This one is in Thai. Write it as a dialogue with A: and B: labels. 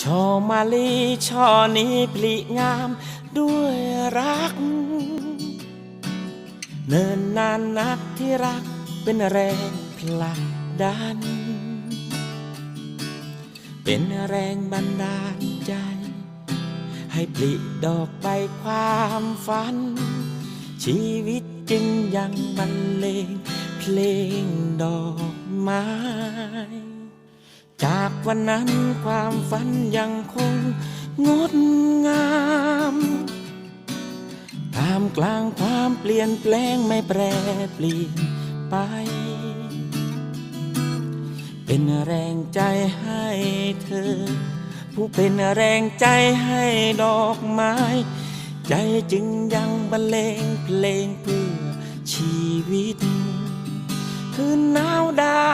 A: ช่อมาลีช่อนี้พลิงามด้วยรัก เนินนานนักที่รักเป็นแรงผลักดัน เป็นแรงบันดาลใจ ให้ปลิดอกใบความฝัน ชีวิตจึงยังบรรเลงเพลงดอกไม้ จากวันนั้นความฝันยังคงงดงามท่ามกลางความเปลี่ยนแปลงไม่แปรเปลี่ยนไป เป็นแรงใจให้เธอ ผู้เป็นแรงใจให้ดอกไม้ ใจจึงยังบรรเลงเพลงเพื่อชีวิต คืนหนาวดาวสวยเรามา